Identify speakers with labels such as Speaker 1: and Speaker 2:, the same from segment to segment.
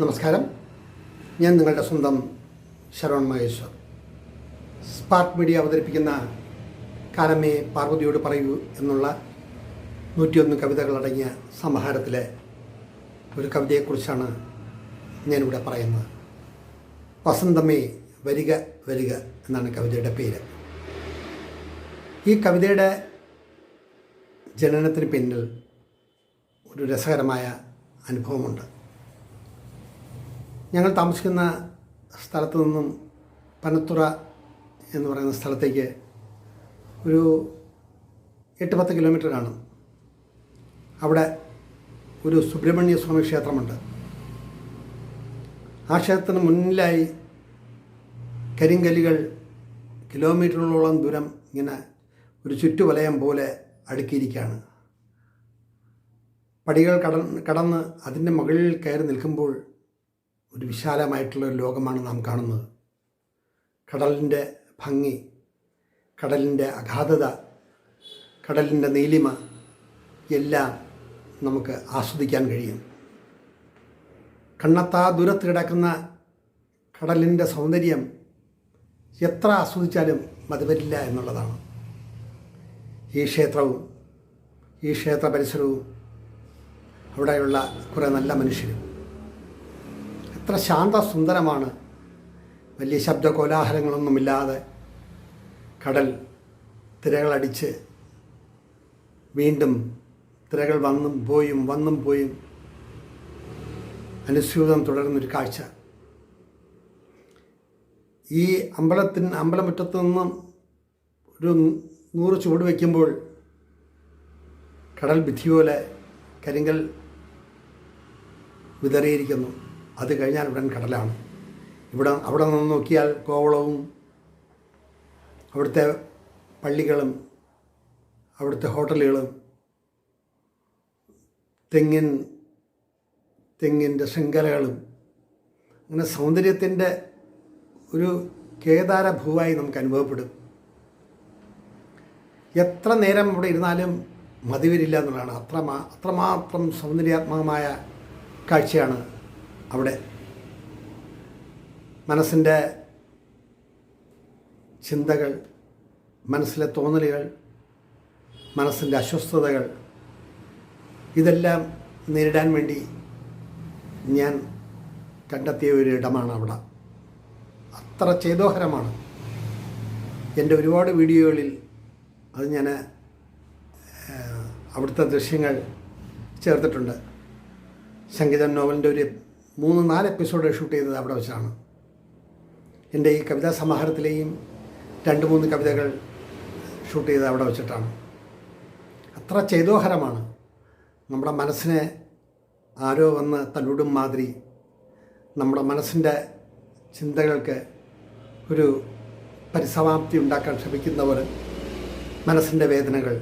Speaker 1: നമസ്കാരം. ഞാൻ നിങ്ങളുടെ സ്വന്തം ശരവൺ മഹേശ്വർ. സ്പാർക്ക് മീഡിയ അവതരിപ്പിക്കുന്ന കാലമേ പാർവതിയോട് പറയൂ എന്നുള്ള നൂറ്റിയൊന്ന് കവിതകളടങ്ങിയ സമാഹാരത്തിലെ ഒരു കവിതയെക്കുറിച്ചാണ് ഞാനിവിടെ പറയുന്നത്. വസന്തമേ വരിക വരിക എന്നാണ് കവിതയുടെ പേര്. ഈ കവിതയുടെ ജനനത്തിന് പിന്നിൽ ഒരു രസകരമായ അനുഭവമുണ്ട്. ഞങ്ങൾ താമസിക്കുന്ന സ്ഥലത്തു നിന്നും പനത്തുറ എന്ന് പറയുന്ന സ്ഥലത്തേക്ക് ഒരു എട്ട് പത്ത് കിലോമീറ്റർ കാണും അവിടെ ഒരു സുബ്രഹ്മണ്യ സ്വാമി ക്ഷേത്രമുണ്ട്. ആ ക്ഷേത്രത്തിന് മുന്നിലായി കരിങ്കല്ലുകൾ കിലോമീറ്ററുകളോളം ദൂരം ഇങ്ങനെ ഒരു ചുറ്റുവലയം പോലെ അടുക്കിയിരിക്കുകയാണ്. പടികൾ കട കടന്ന് അതിന്റെ മുകളിൽ കയറി നിൽക്കുമ്പോൾ ഒരു വിശാലമായിട്ടുള്ള ഒരു ലോകമാണ് നാം കാണുന്നത്. കടലിന്റെ ഭംഗി കടലിന്റെ അഗാധത കടലിന്റെ നീലിമ എല്ലാം നമുക്ക് ആസ്വദിക്കാൻ കഴിയും. കണ്ണത്താ ദൂരത്ത് കിടക്കുന്ന കടലിന്റെ സൗന്ദര്യം എത്ര ആസ്വദിച്ചാലും മതിവരില്ല എന്നുള്ളതാണ്. ഈ ക്ഷേത്രവും ഈ ക്ഷേത്ര പരിസരവും അവിടെയുള്ള കുറേ നല്ല മനുഷ്യരും. എത്ര ശാന്ത സുന്ദരമാണ് വലിയ ശബ്ദ കോലാഹലങ്ങളൊന്നുമില്ലാതെ കടൽ തിരകളടിച്ച് വീണ്ടും തിരകൾ വന്നും പോയും വന്നും പോയും. അനുസ്യൂതം തുടരുന്നൊരു കാഴ്ച. ഈ അമ്പലത്തിന് അമ്പലമുറ്റത്ത് നിന്നും ഒരു നൂറ് ചുവട് വയ്ക്കുമ്പോൾ കടൽ ഭിത്തി പോലെ കരിങ്കൽ വിതറിയിരിക്കുന്നു. അത് കഴിഞ്ഞാൽ ഉടൻ കടലാണ്. ഇവിടെ അവിടെ നിന്ന് നോക്കിയാൽ കോവളവും അവിടുത്തെ പള്ളികളും അവിടുത്തെ ഹോട്ടലുകളും തെങ്ങിൻ തെങ്ങിന്റെ ശൃംഖലകളും അങ്ങനെ സൗന്ദര്യത്തിന്റെ ഒരു കേദാര ഭൂവായി നമുക്ക് അനുഭവപ്പെടും. എത്ര നേരം ഇവിടെ ഇരുന്നാലും മതിവരില്ല എന്നുള്ളതാണ് അത്ര അത്രമാത്രം സൗന്ദര്യാത്മകമായ കാഴ്ചയാണ് അവിടെ മനസ്സിന്റെ ചിന്തകൾ മനസ്സിലെ തോന്നലുകൾ മനസ്സിന്റെ അസ്വസ്ഥതകൾ ഇതെല്ലാം നേരിടാൻ വേണ്ടി ഞാൻ കണ്ടെത്തിയ ഒരു ഇടമാണ് അവിടെ. അത്ര ചേതോഹരമാണ്. എന്റെ ഒരുപാട് വീഡിയോകളിൽ അത് ഞാൻ അവിടുത്തെ ദൃശ്യങ്ങൾ ചേർത്തിട്ടുണ്ട്. സംഗീത നോവലിന്റെ ഒരു മൂന്ന് നാല് എപ്പിസോഡ് ഷൂട്ട് ചെയ്തത് അവിടെ വെച്ചാണ്. എന്റെ ഈ കവിതാ സമാഹാരത്തിലെയും രണ്ട് മൂന്ന് കവിതകൾ ഷൂട്ട് ചെയ്തത് അവിടെ വെച്ചിട്ടാണ്. അത്ര ചേതോഹരമാണ്. നമ്മുടെ മനസ്സിനെ ആരോ വന്ന് തല്ലുടും മാതിരി നമ്മുടെ മനസ്സിന്റെ ചിന്തകൾക്ക് ഒരു പരിസമാപ്തി ഉണ്ടാക്കാൻ ശ്രമിക്കുന്നവർ മനസ്സിന്റെ വേദനകൾ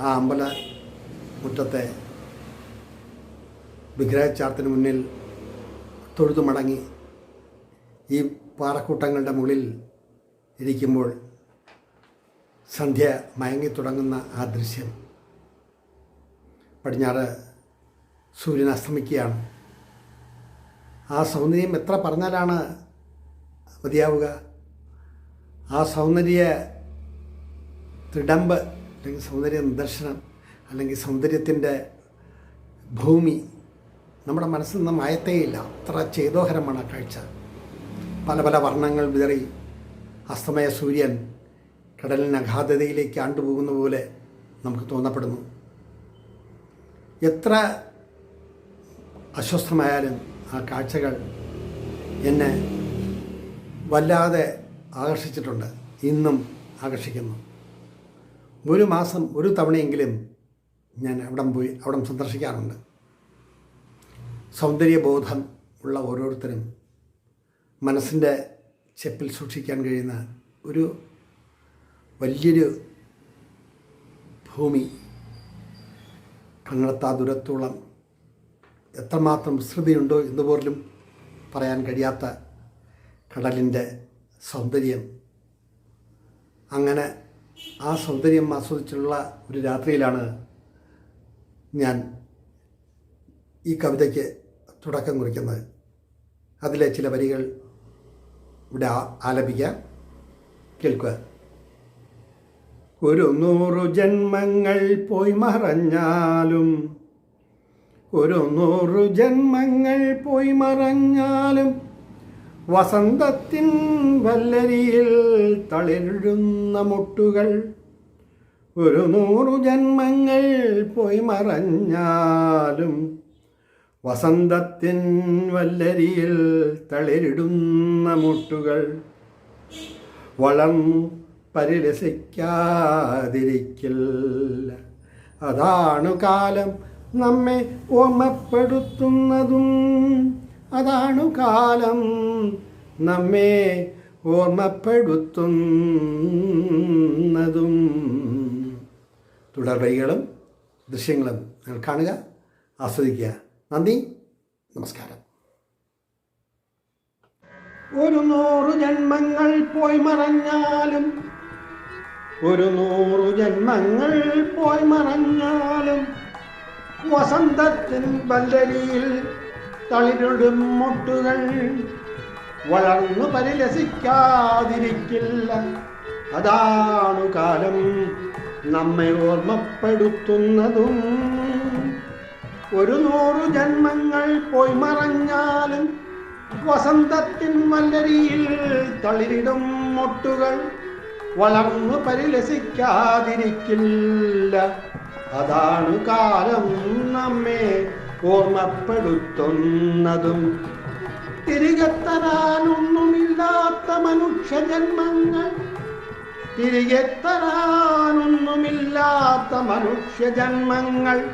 Speaker 1: ആ അമ്പല മുറ്റത്തെ വിഗ്രഹചാർത്തിന് മുന്നിൽ തൊഴുതു മടങ്ങി ഈ പാറക്കൂട്ടങ്ങളുടെ മുകളിൽ ഇരിക്കുമ്പോൾ സന്ധ്യ മയങ്ങി തുടങ്ങുന്ന ആ ദൃശ്യം. പടിഞ്ഞാറ് സൂര്യൻ അസ്തമിക്കുകയാണ്. ആ സൗന്ദര്യം എത്ര പറഞ്ഞാലാണ് മതിയാവുക? ആ സൗന്ദര്യ തിടമ്പ് അല്ലെങ്കിൽ സൗന്ദര്യ നിദർശനം അല്ലെങ്കിൽ സൗന്ദര്യത്തിന്റെ ഭൂമി നമ്മുടെ മനസ്സിൽ നിന്ന് മായത്തേയില്ല. അത്ര ചേതോഹരമാണ് കാഴ്ച. പല പല വർണങ്ങൾ വിതറി അസ്തമയ സൂര്യൻ കടലിന് അഗാധതയിലേക്ക് ആണ്ടുപോകുന്ന പോലെ നമുക്ക് തോന്നപ്പെടുന്നു. എത്ര അസ്വസ്ഥമായാലും ആ കാഴ്ചകൾ എന്നെ വല്ലാതെ ആകർഷിച്ചിട്ടുണ്ട്. ഇന്നും ആകർഷിക്കുന്നു. ഒരു മാസം ഒരു തവണയെങ്കിലും ഞാൻ അവിടം പോയി അവിടം സന്ദർശിക്കാറുണ്ട്. സൗന്ദര്യബോധം ഉള്ള ഓരോരുത്തരും മനസ്സിന്റെ ചെപ്പിൽ സൂക്ഷിക്കാൻ കഴിയുന്ന ഒരു വലിയൊരു ഭൂമി കണ്ണത്താ ദൂരത്തോളം എത്രമാത്രം വിസ്തൃതിയുണ്ടോ എന്ന് പോലും പറയാൻ കഴിയാത്ത കടലിന്റെ സൗന്ദര്യം. അങ്ങനെ ആ സൗന്ദര്യം ആസ്വദിച്ചുള്ള ഒരു രാത്രിയിലാണ് ഞാൻ ഈ കവിതയ്ക്ക് തുടക്കം കുറിക്കുന്നത് അതിലെ ചില വരികൾ ഇവിടെ ആലപിക്കാം. കേൾക്കുക. ഒരു നൂറു ജന്മങ്ങൾ പോയി മറഞ്ഞാലും ഒരു നൂറു ജന്മങ്ങൾ പോയി മറഞ്ഞാലും വസന്തത്തിൻ വല്ലരിയിൽ തളിരുന്ന മുട്ടുകൾ ഒരു നൂറു ജന്മങ്ങൾ പോയി മറഞ്ഞാലും വസന്തത്തിൻ വല്ലരിയിൽ തളിരിടുന്ന മുട്ടുകൾ വളം പരിരസിക്കാതിരിക്കില്ല അതാണു കാലം നമ്മെ ഓർമ്മപ്പെടുത്തുന്നതും. അതാണു കാലം നമ്മെ ഓർമ്മപ്പെടുത്തുന്നതും. തുടർവൈകളും ദൃശ്യങ്ങളും കാണുക ആസ്വദിക്കുക. നന്ദി. നമസ്കാരം. ഒരു നൂറു ജന്മങ്ങൾ പോയി മറഞ്ഞാലും ഒരു നൂറു ജന്മങ്ങൾ പോയി മറഞ്ഞാലും വസന്തത്തിൻ വല്ലരിയിൽ തളിരിടും മുട്ടുകൾ വളർന്നു പരിലസിക്കാതിരിക്കില്ല. അതാണു കാലം നമ്മെ ഓർമ്മപ്പെടുത്തുന്നതും. ഒരു നൂറു ജന്മങ്ങൾ പോയി മറഞ്ഞാലും വസന്തത്തിൻ മല്ലരിയിൽ തളിരിടും മൊട്ടുകൾ വളർന്നു പരിലസിക്കാതിരിക്കില്ല. അതാണ് കാലം നമ്മെ ഓർമ്മപ്പെടുത്തുന്നതും. തിരികെ തരാനൊന്നുമില്ലാത്ത മനുഷ്യജന്മങ്ങൾ തിരികെ തരാനൊന്നുമില്ലാത്ത മനുഷ്യജന്മങ്ങൾ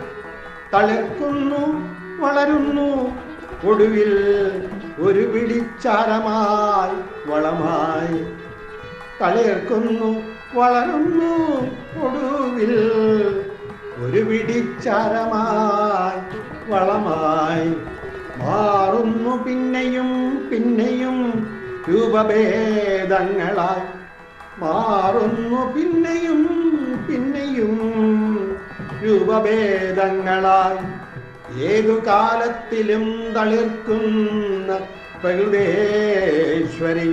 Speaker 1: തളിർക്കുന്നു വളരുന്നു. ഒടുവിൽ ഒരു പിടിച്ചാരമായി വളമായി തളിർക്കുന്നു വളരുന്നു. ഒടുവിൽ ഒരു പിടിച്ചാരമായി വളമായി മാറുന്നു. പിന്നെയും പിന്നെയും രൂപഭേദങ്ങളായി മാറുന്നു. പിന്നെയും പിന്നെയും രൂപഭേദങ്ങളായി ഏതു കാലത്തിലും തളിർക്കുന്ന പ്രകൃതേശ്വരി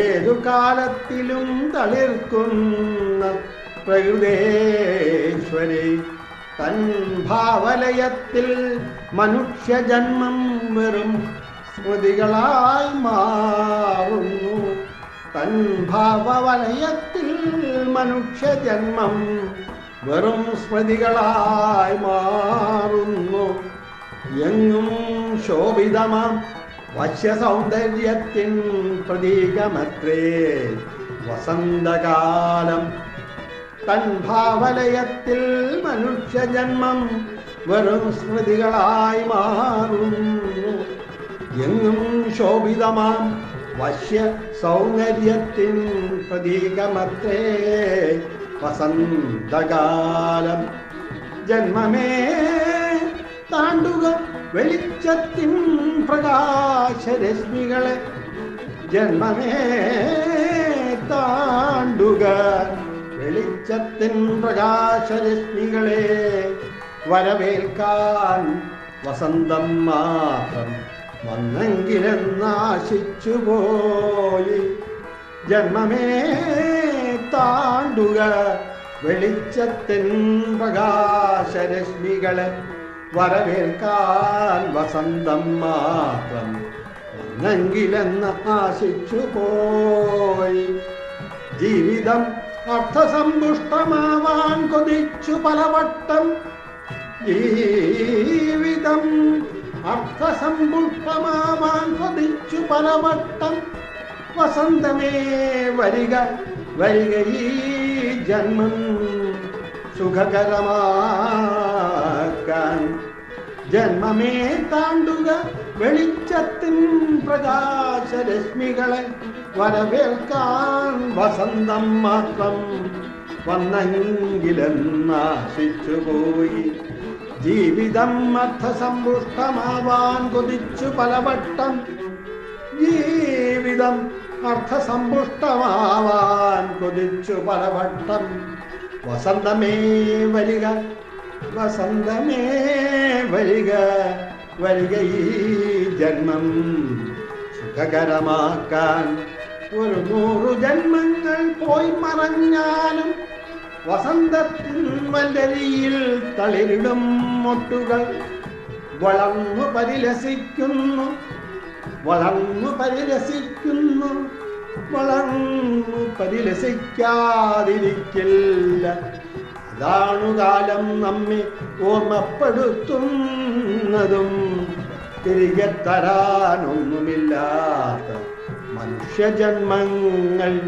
Speaker 1: ഏതു കാലത്തിലും തളിർക്കുന്ന പ്രകൃതേശ്വരി തൻ ഭാവലയത്തിൽ മനുഷ്യജന്മം വെറും സ്മൃതികളായി മാറുന്നു. തൻ ഭാവവലയത്തിൽ മനുഷ്യജന്മം വെറും സ്മൃതികളായി മാറുന്നു. എങ്ങും ശോഭിതമാം വശ്യസൗന്ദര്യത്തിൻ പ്രതീകമത്രേ. വസന്തകാലം തൻ ഭാവലയത്തിൽ മനുഷ്യജന്മം വെറും സ്മൃതികളായി മാറുന്നു. എങ്ങും ശോഭിതമാം വശ്യ സൗന്ദര്യത്തിൻ പ്രതീകമത്രേ. വസന്തകാലം. ജന്മമേ താണ്ടുക വെളിച്ചത്തിൻ പ്രകാശരശ്മികളെ. ജന്മമേ താണ്ടുക വെളിച്ചത്തിൻ പ്രകാശരശ്മികളെ. വരവേൽക്കാൻ വസന്തം മാത്രം വന്നെങ്കിലെന്നാശിച്ചുപോയി. ജന്മമേ താണ്ടുക വെളിച്ചത്തിൻ പ്രകാശരശ്മികളെ വരവേൽക്കാൻ വസന്തം മാത്രം വന്നെങ്കിലെന്ന് ആശിച്ചു പോയി ജീവിതം അർത്ഥസമ്പുഷ്ടമാവാൻ കൊതിച്ചു പലവട്ടം. ജീവിതം അർത്ഥസമ്പുഷ്ടമാവാൻ കൊതിച്ചു പലവട്ടം. വസന്തമേ വരിക വരിക ഈ ജന്മം സുഖകരമാക്കാൻ. ജന്മമേ താണ്ടുക വെളിച്ചത്തിൻ പ്രകാശരശ്മികളെ വരവേൽക്കാൻ വസന്തം മാത്രം വന്നെങ്കിലെന്നാശിച്ചുപോയി. ജീവിതം അർത്ഥസമ്പുഷ്ടമാവാൻ കൊതിച്ചു പലവട്ടം. ജീവിതം അർത്ഥസമ്പുഷ്ടമാവാൻ കൊതിച്ചു പലവട്ടം വസന്തമേ വരിക വസന്തമേ വരിക
Speaker 2: വരിക ഈ ജന്മം സുഖകരമാക്കാൻ. ഒരു നൂറു ജന്മങ്ങൾ പോയി മറഞ്ഞാലും വസന്തത്തിൽ വല്ലരിയിൽ തളിരിടും മൊട്ടുകൾ. വളർന്നു പരിലസിക്കുന്നു വളർന്നു പരിലസിക്കുന്നു വളർന്നു പരിലസിക്കാതിരിക്കില്ല. അതാണു കാലം നമ്മെ ഓർമ്മപ്പെടുത്തുന്നതും. തിരികെ തരാനൊന്നുമില്ലാത്ത മനുഷ്യജന്മങ്ങൾ.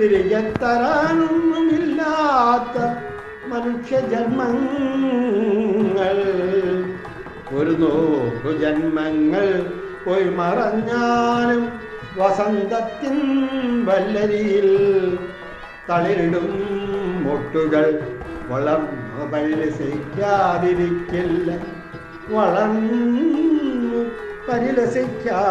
Speaker 2: തിരികെ തരാനൊന്നുമില്ലാത്ത മനുഷ്യജന്മങ്ങൾ. ഒരു നൂറു ജന്മങ്ങൾ. പോയി മറഞ്ഞാലും വസന്തത്തിൻ വല്ലരിയിൽ തളിരിടും മുട്ടുകൾ. വളർന്നു പരിലസിക്കാതിരിക്കില്ല വളർന്നു പരിലസിക്കാതിരിക്കില്ല.